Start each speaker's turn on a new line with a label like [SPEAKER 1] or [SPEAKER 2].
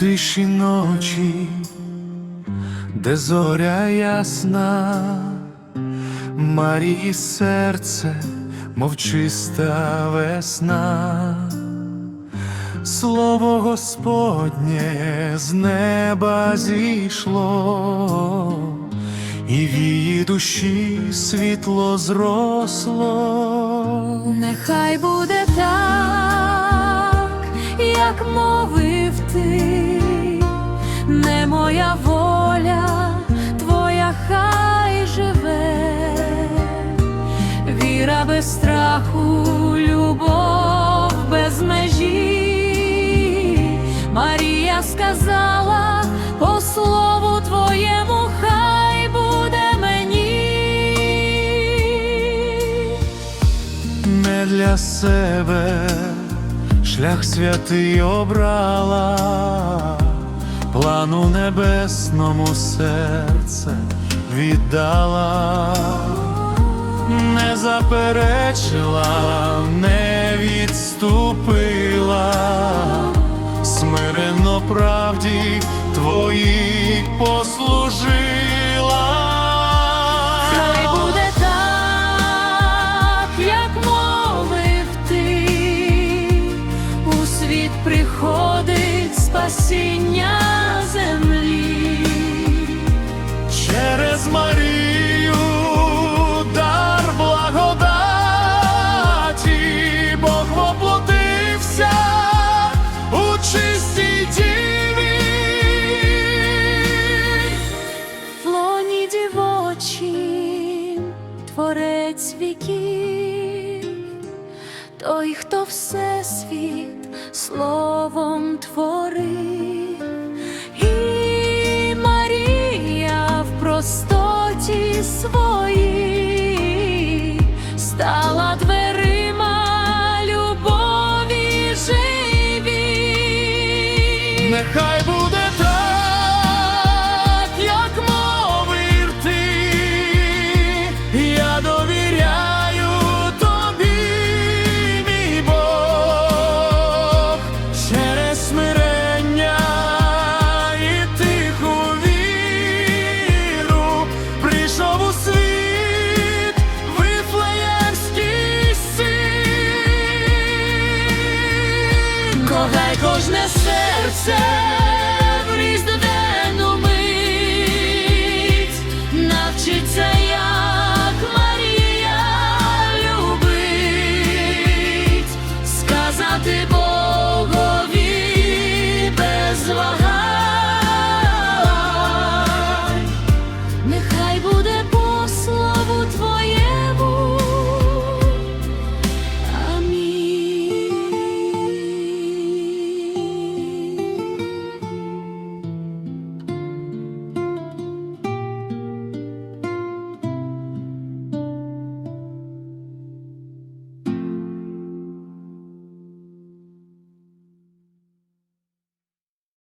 [SPEAKER 1] тиші ночі, де зоря ясна, Марії серце, мов чиста весна, Слово Господнє з неба зійшло, і в її душі світло зросло.
[SPEAKER 2] Нехай буде так, як мовив віра без страху, любов без межі. Марія сказала по слову твоєму, хай буде мені.
[SPEAKER 1] не для себе шлях святий обрала, плану небесному серце віддала, не заперечила, не відступила, смиренно правді твоїй послужила.
[SPEAKER 2] Хай буде так, як мовив ти, у світ приходить спасіння
[SPEAKER 1] віків, той, хто все світ словом творив, і Марія
[SPEAKER 2] в простоті своїй стала дверима любові живі. Нехай буде Благай кожне серце.